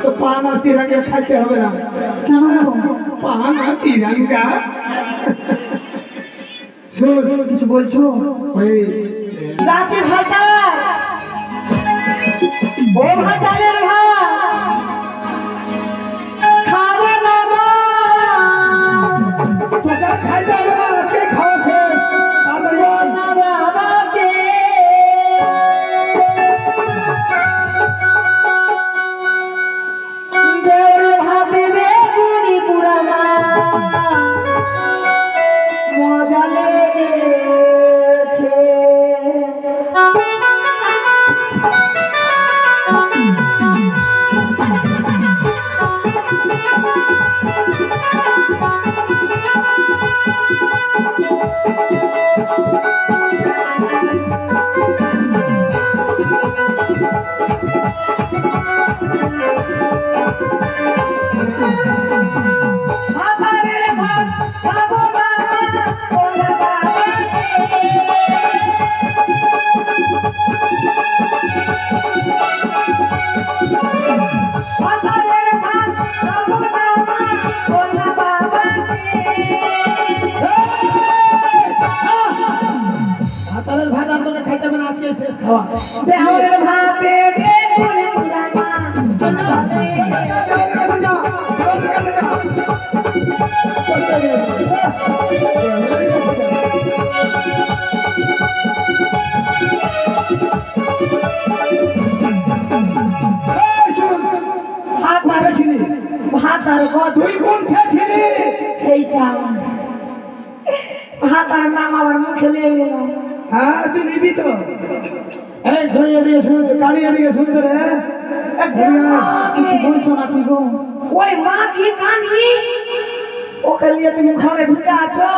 অত আর তিরাঙ্গা খাইতে হবে না। কেন? পানা তিরাঙ্গা? শুন কিছু বলছো? ওই যাচ্ছে ও ভাতারের ভাত আর নাম আবার মুখে নিয়ে গেলাম হ্যাঁ তুই নিবি তো। এই ঘড়ি এদিকে শুন কানি এদিকে শুনতে রে। কিছু বলছো না তুই গো? ওই মা কি কানি ওকে নিয়ে তুমি ঘরে ঢুকে আছো?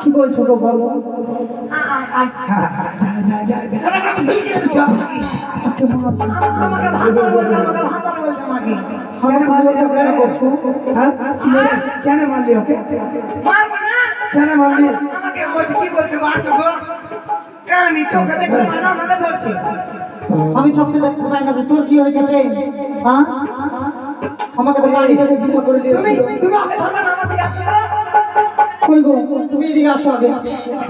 কি বলছো গো বলছে আমাকে ভাতার বলছে কেন মারলি ওকে? হ্যাঁ কেন মারলি আমাকে বলছে? কি বলছো? আসো গো কানি চোখে দেখতে পাই না ধরছে। আমি চোখে দেখতে পাই না তোর কি হয়েছে রে হ্যাঁ আমাকে তো দিতে করে তুমি তুমি আমাকে ধরবে না আমার দিকে আসো। কই গো? তুমি এদিকে আসো আগে।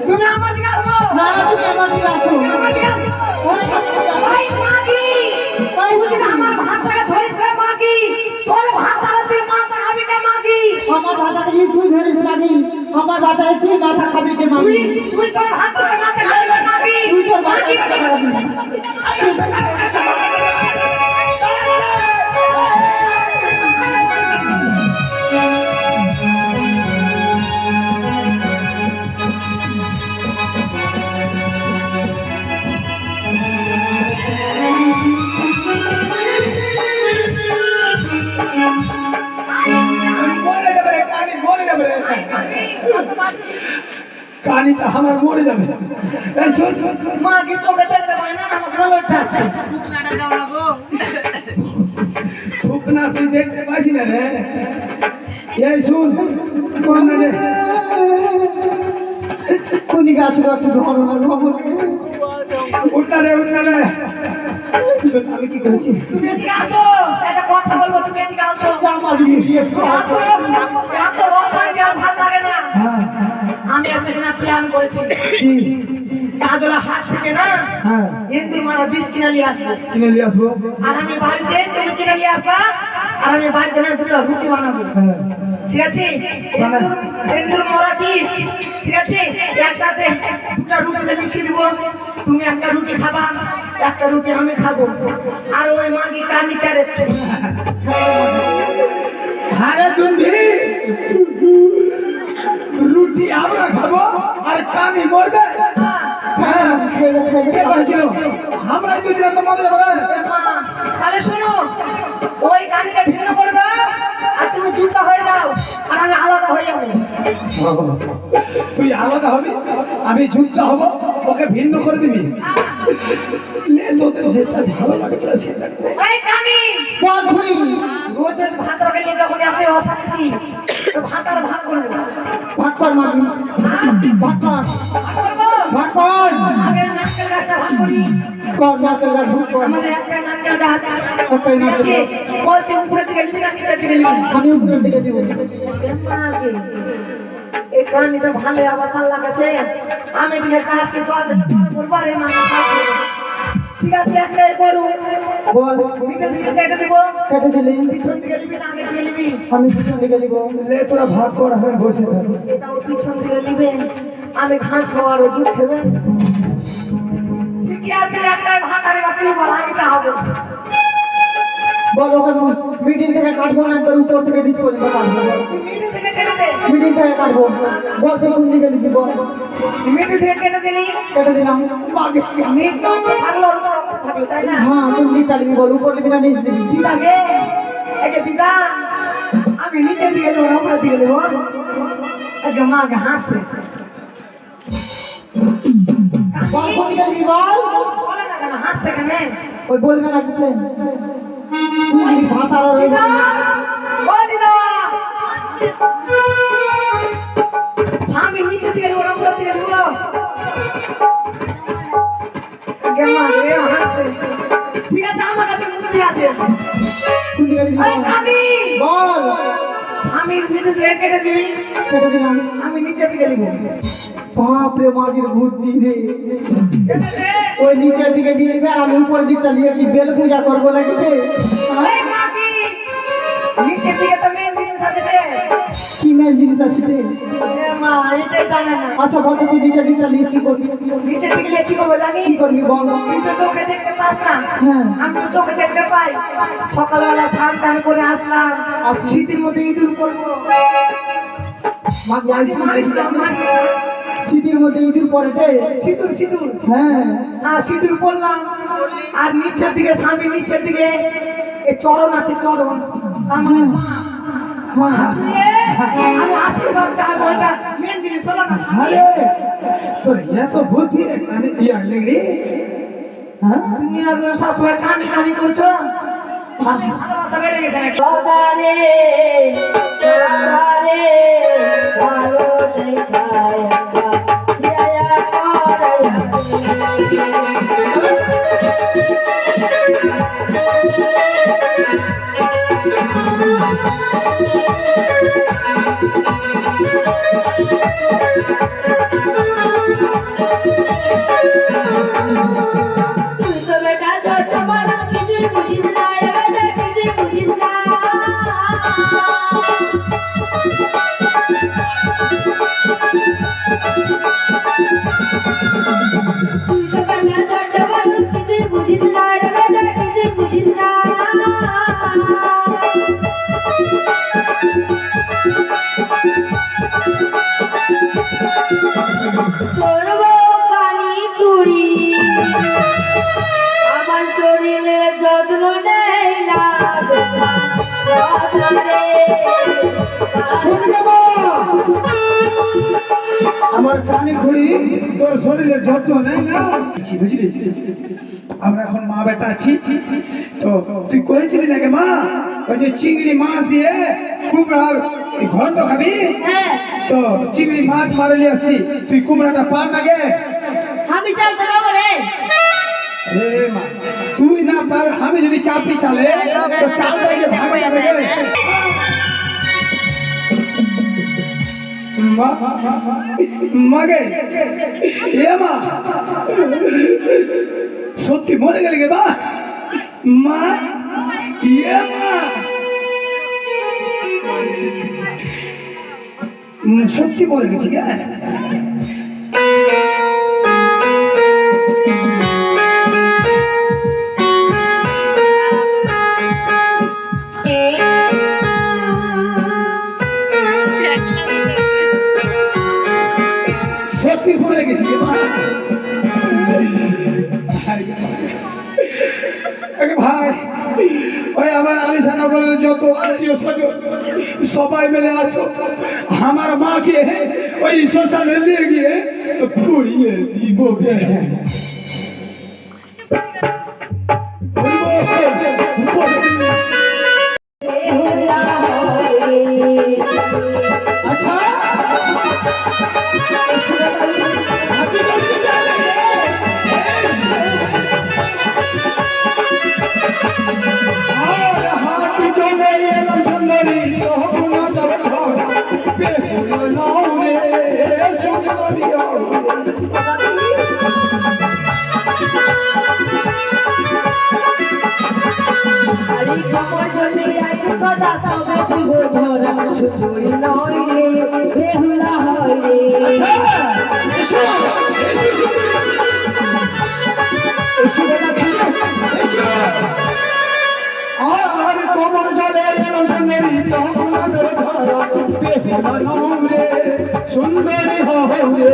তুমি আমার দিকে আসো। না না তুমি আমার দিকে আসো। আমার দিকে আসো। আসো। ভাই মাগি। বুঝি আমার তোর ভাতটা আমার ভাতারে তুই ধরিস মাগি আমার ভাতারে তুই মাথা খাবি কে মাগি তুই তোর ভাতটাকে মাথা খাবি তুই তোর ভাতারে মাথা খাবি কানিটা আমার মরে যাবে। এই শোন শোন শোন। মাগি চোখে দেখতে পাই না? আমার সঙ্গে লড়তে আসছে খুব না তুই দেখতে পাচ্ছি না? রে এই শুন কোন না রে? কোন দিকে আসো আসতে দোকান উঠনা রে উঠনা রে। শোন আমি কি করেছি? তুমি এদিকে আসো একটা কথা বলব তুমি এদিকে আসো। জামা দিয়ে দিয়ে করেছি কি? কাজলা হাট থেকে না হ্যাঁ। হিন্দুর মারা বিষ কিনে নিয়ে আসব কিনে নিয়ে আসব? আর আমি বাড়িতে তুমি কিনে নিয়ে আসবা আর আমি বাড়িতে না রুটি বানাবো। হ্যাঁ। ঠিক আছে? মরা বিষ। ঠিক আছে? একটাতে দুটা রুটিতে মিশিয়ে দিব। তুমি একটা রুটি খাবা একটা রুটি আমি খাব। আর ওই মাগি কানি চারে আরে রুটি আমরা খাব আর কানি মরবে। আমরাই তো মরে যাব রে মা, তাহলে শোনো ওই কানিটা ভিন্ন করবে আর তুমি জুতা হয়ে যাও আর আমি আলাদা হয়ে যাব। তুই আলাদা হবি আমি জুতা হব। ওকে ভিন্ন করে দিবি? লে ভালো লাগে তোরা সেটা বল ঘুরি রোজ রোজ ভাত অশান্তি। ভাত ভাগ করব ভাগ কর মাগি ভাগ কর। ভাগ ভাগ কর। একটা আমি উপরের দিকে দিব। এই কাহিনীটা ভালো আবার চাল লাগাছে। আমি দিকে কাছে জল করবারে ঠিক আছে একটাই করু। বল দিকে দিকে কেটে দিব। কেটে দিলি? পিছন দিকে না আগে দিকে নিবি। আমি পিছন দিকে দিব লে তোরা ভাগ কর আমি বসে থাকি পিছন দিকে আমি ঘাস খাওয়ার দুধ খেবে। ঠিকই আছে একটাই ভাতারে বাকি বল আমি তা হবে। বল ওকে মিডিল থেকে কাটবো না একবার উপর থেকে নিচ পর্যন্ত কাটবো মিডিল থেকে কেটে দে। মিডিল থেকে কাটবো। বল তুই কোন দিকে নিবি বল। মিডিল থেকে কেটে দিলি। কেটে দিলাম। অংশ থাকল উপর থাকল তাই না? হ্যাঁ বল উপর না নিচ নিবি দিদা গে একে দিদা। আমি নিচের দিকে দেবো উপরের দেবো। একে মা হাসছে। বল কোন দিকে নিবি বলে। ওই বলবে না কিছু ভাতার স্বামী ঠিক আছে আমার আছে। বল। আমি নিচে দিকে কেটে দিই কেটে দিলাম। আমি নিচের দিকে নিবো। বাপ রে মাগির বুদ্ধি রে। কেটে দে। ওই নিচের দিকে নিবি আর আমি উপরের দিকটা নিয়ে কি বেল পূজা করব নাকি রে এই মাগি, নিচের দিকে তো মেন জিনিস আছে কি মেন জিনিস আছে মা, এটাই জানে না। আচ্ছা বল তুই নিচের দিকটা নিয়ে কি করবি নিচের দিকে কি করব জানি? কি করবি বল তুই তো চোখে দেখতে পাস না। হ্যাঁ। আমি তো চোখে দেখতে পাই। সকালবেলা স্নান টান করে আসলাম আসলি। শীতের মধ্যে ইঁদুর করব মাগি মারিস না, শীতের মধ্যে ইঁদুর পড়ে রে সিঁদুর সিঁদুর। হ্যাঁ। হ্যাঁ সিঁদুর পরলাম আর নিচের দিকে স্বামী নিচের দিকে এ চরণ আছে চরণ। তার মানে মা। আমি আশীর্বাদ চাইব এটা মেন জিনিস হলো না আরে তোর এত বুদ্ধি রে কানে ইয়া লেগড়ি হ্যাঁ? তুমি আর শাশুড়ি কানি কানি করছ? ভালোবাসা বেড়ে গেছে নাকি? তুই তো আমার কানে খুঁড়ি তোর নেই না? বুঝলি আমরা এখন মা বেটা আছি। তো তুই কয়েছিলি নাকি মা? ওই যে চিংড়ি মাছ দিয়ে কুমড়ার ঘন্ট খাবি? হ্যাঁ। তো চিংড়ি মাছ মারে নিয়ে আসছি। তুই কুমড়াটা পার না গে? আমি চালতে পারব রে। তুই না পার আমি যদি চাপি চালে তো চাল বাইকে ভাগে যাবে মাগে মা। সত্যি মরে গেলে গে বা। মা এ মা। সত্যি বলে গেছি গে। যত আত্মীয় স্বজন সবাই মিলে আসো। আমার মাকে ওই শ্মশানে নিয়ে গিয়ে পুড়িয়ে দিব সুচুরি নয় রে বেহুলা হয় রে। আর তোমার জলে এলো সুন্দরী তোমাদের ধরা বেহুলা নাম রে সুন্দরী হও রে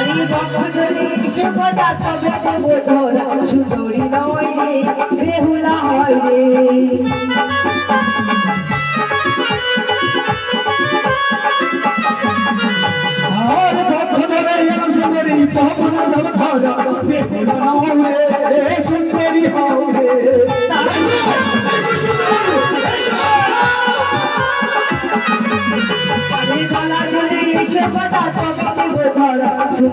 এসো, এসো, সুন্দরী, এসো। আরে বক্ষ জলে এসে কথা তবে ধরা নয় রে বেহুলা হয় রে রে।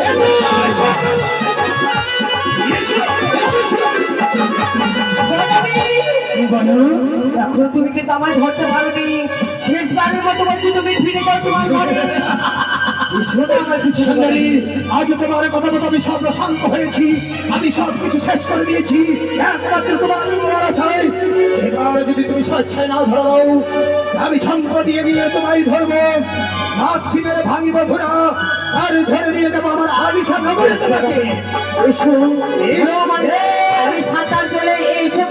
এসো, এসো। এসো, এসো, সুন্দরী। এখন তুমি কিন্তু আমায় ধরতে পারোনি শেষবারের মতো বলছি তুমি ফিরে যাও তোমার ঘরে শোনো আমার কিছু সুন্দরী আজ তোমার কথা মতো আমি সব শান্ত হয়েছি। আমি সব কিছু শেষ করে দিয়েছি। একমাত্র তোমার আশায়। এবার যদি তুমি স্বেচ্ছায় না ধরো আমি ছন্দ দিয়ে দিয়ে তোমায় ধরবো। লাথি মেরে ভাঙিব ঘোড়া আর ধরে নিয়ে যাব আমার আলিশা নগরে এসো এসো। মানে আমি সাঁতার চলে এসে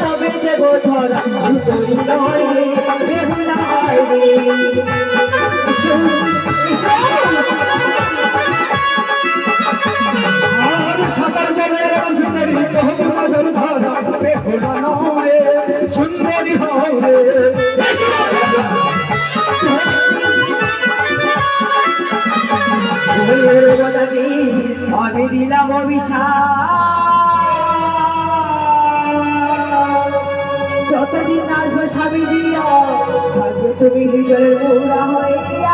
তবে দেব ধরা। সুতরি নয় রে বেহুলা হয় রে এসো এসো। ওরে বদাবি আমি দিলাম যতদিন আসবে স্বামী দিয়া তুমি নিজের বুড়া হয়ে